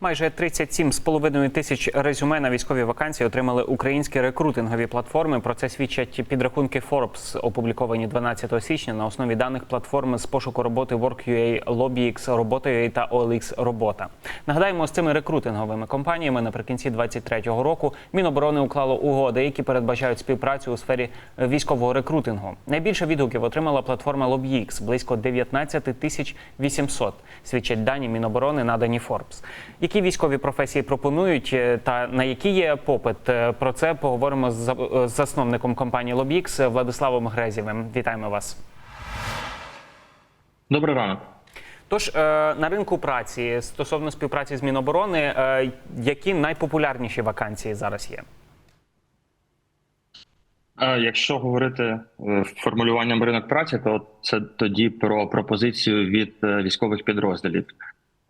Майже 37,5 тисяч резюме на військові вакансії отримали українські рекрутингові платформи. Про це свідчать підрахунки Forbes, опубліковані 12 січня на основі даних платформи з пошуку роботи Work.ua, LobbyX, Робота.ua та OLX Робота. Нагадаємо, з цими рекрутинговими компаніями наприкінці 2023 року Міноборони уклало угоди, які передбачають співпрацю у сфері військового рекрутингу. Найбільше відгуків отримала платформа LobbyX – близько 19 тисяч 800, свідчать дані Міноборони, надані Forbes. Які військові професії пропонують е, та на які є попит? Е, Про це поговоримо з е, засновником компанії LobbyX Владиславом Грезєвим. Вітаємо вас. Добрий ранок. Тож на ринку праці стосовно співпраці з Міноборони, які найпопулярніші вакансії зараз є? Якщо говорити формулюванням ринок праці, то це тоді про пропозицію від військових підрозділів.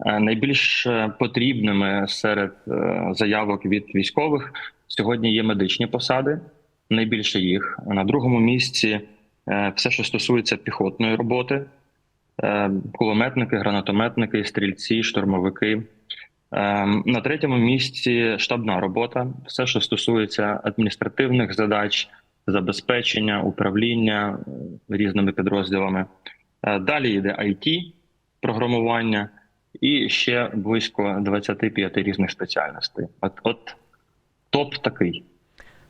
Е, Найбільш е, потрібними серед е, заявок від військових сьогодні є медичні посади. Найбільше їх на другому місці все, що стосується піхотної роботи, кулеметники, гранатометники, стрільці, штурмовики. На третьому місці штабна робота, все, що стосується адміністративних задач, забезпечення, управління різними підрозділами. Далі йде IT, програмування і ще близько 25 різних спеціальностей. От, от топ такий.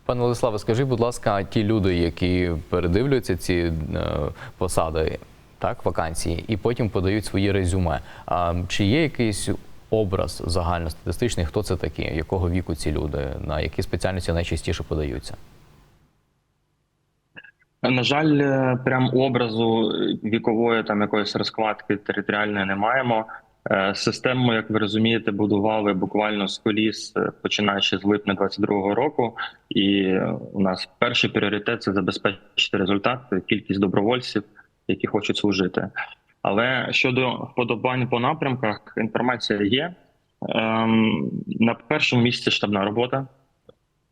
Пане Владиславе, скажіть, будь ласка, ті люди, які передивлюються ці е, посади, так, вакансії, і потім подають свої резюме. А чи є якийсь образ загальностатистичний, хто це такі, якого віку ці люди, на які спеціальності найчастіше подаються? На жаль, е, прям образу вікової там якоїсь розкладки територіальної не маємо. Е, Систему, як ви розумієте, будували буквально з коліс, е, починаючи з липня 22-го року. І е, у нас перший пріоритет це забезпечити результат, кількість добровольців, які хочуть служити. Але щодо вподобань по напрямках, інформація є. Ем, На першому місці штабна робота.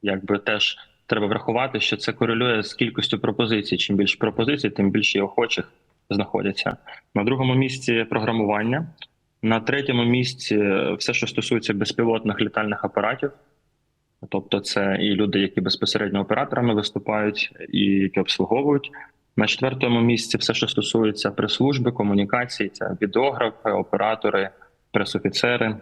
Якби теж треба врахувати, що це корелює з кількістю пропозицій. Чим більше пропозицій, тим більше охочих знаходяться. На другому місці програмування. На третьому місці все, що стосується безпілотних літальних апаратів. Тобто, це і люди, які безпосередньо операторами виступають, і які обслуговують. На четвертому місці все, що стосується прес-служби, комунікацій, це відеографи, оператори, пресофіцери.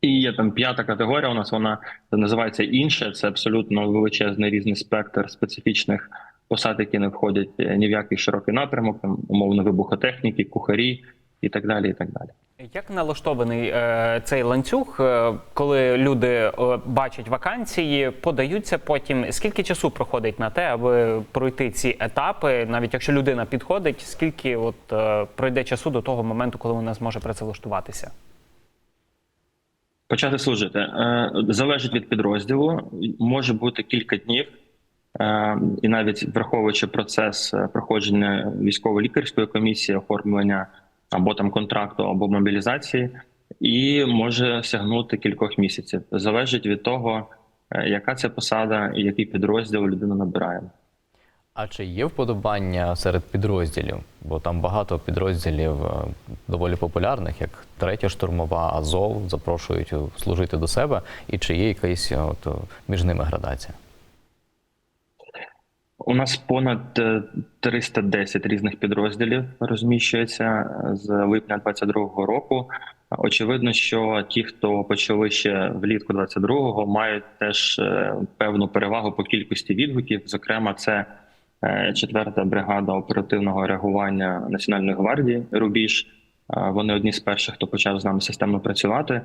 І є там п'ята категорія. У нас вона називається інше. Це абсолютно величезний різний спектр специфічних посад, які не входять е, ні в який широкий напрямок, там умовно вибухотехніки, кухарі і так далі. І так далі. Як налаштований е, цей ланцюг, е, коли люди е, бачать вакансії, подаються потім? Скільки часу проходить на те, аби пройти ці етапи? Навіть якщо людина підходить, скільки от е, пройде часу до того моменту, коли вона зможе працевлаштуватися? Почати служити Е, залежить від підрозділу, може бути кілька днів, Е, і навіть враховуючи процес е, проходження військово-лікарської комісії, оформлення або там контракту, або мобілізації, і може сягнути кількох місяців. Залежить від того, е, яка це посада і який підрозділ людина набирає. А чи є вподобання серед підрозділів? Бо там багато підрозділів е, доволі популярних, як третя штурмова, Азов запрошують е, служити до себе. І чи є якась от, між ними градація? У нас понад е, 310 різних підрозділів розміщується е, з липня 22-го року. Очевидно, що ті, хто почали ще влітку 22-го, мають теж е, певну перевагу по кількості відгуків. Зокрема, це е, четверта бригада оперативного реагування Національної гвардії Рубіж. Вони одні з перших, хто почав з нами системно працювати.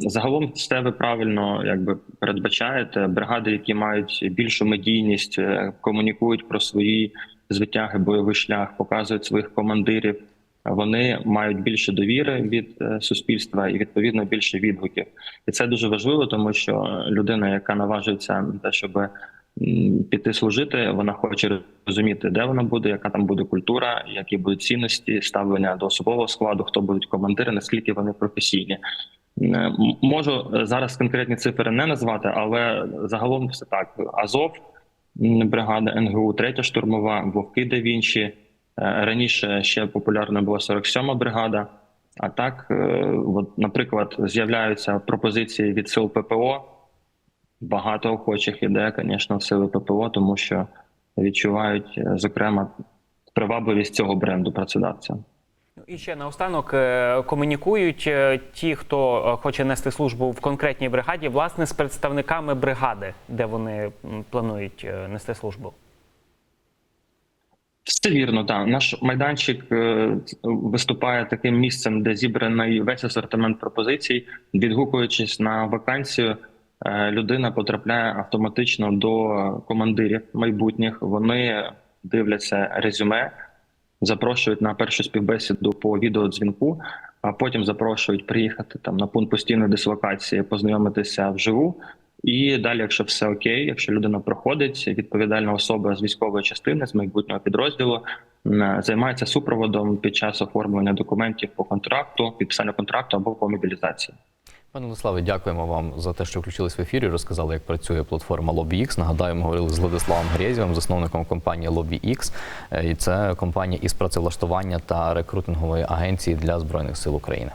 Загалом все ви правильно якби передбачаєте. Бригади, які мають більшу медійність, е, комунікують про свої звитяги, бойовий шлях, показують своїх командирів. Вони мають більше довіри від е, суспільства і відповідно більше відгуків. І це дуже важливо, тому що людина, яка наважується на те, щоб м, піти служити, вона хоче розуміти, де вона буде, яка там буде культура, які будуть цінності, ставлення до особового складу, хто будуть командири, наскільки вони професійні. Можу е, зараз конкретні цифри не назвати, але загалом все так: Азов, бригада НГУ, третя штурмова, Вовки да Вінчі. Е, Раніше ще популярна була 47-ма бригада. А так, е, от, наприклад, з'являються пропозиції від сил ППО. Багато охочих іде, звісно, в сили ППО, тому що відчувають, е, зокрема, привабливість цього бренду працедавця. Ну, І ще наостанок е, комунікують е, ті, хто хоче нести службу в конкретній бригаді, власне, з представниками бригади, де вони планують нести службу. Все вірно, так. Наш майданчик виступає таким місцем, де зібраний весь асортимент пропозицій. Відгукуючись на вакансію, людина потрапляє автоматично до командирів майбутніх. Вони дивляться резюме, запрошують на першу співбесіду по відеодзвінку, а потім запрошують приїхати там на пункт постійної дислокації, познайомитися вживу. І далі, якщо все окей, якщо людина проходить, відповідальна особа з військової частини з майбутнього підрозділу займається супроводом під час оформлення документів по контракту, підписання контракту або по мобілізації. Пане Владиславе, дякуємо вам за те, що включились в ефір і розказали, як працює платформа LobbyX. Нагадаю, ми говорили з Владиславом Грєзєвим, засновником компанії LobbyX. Е, І це компанія із працевлаштування та рекрутингової агенції для збройних сил України.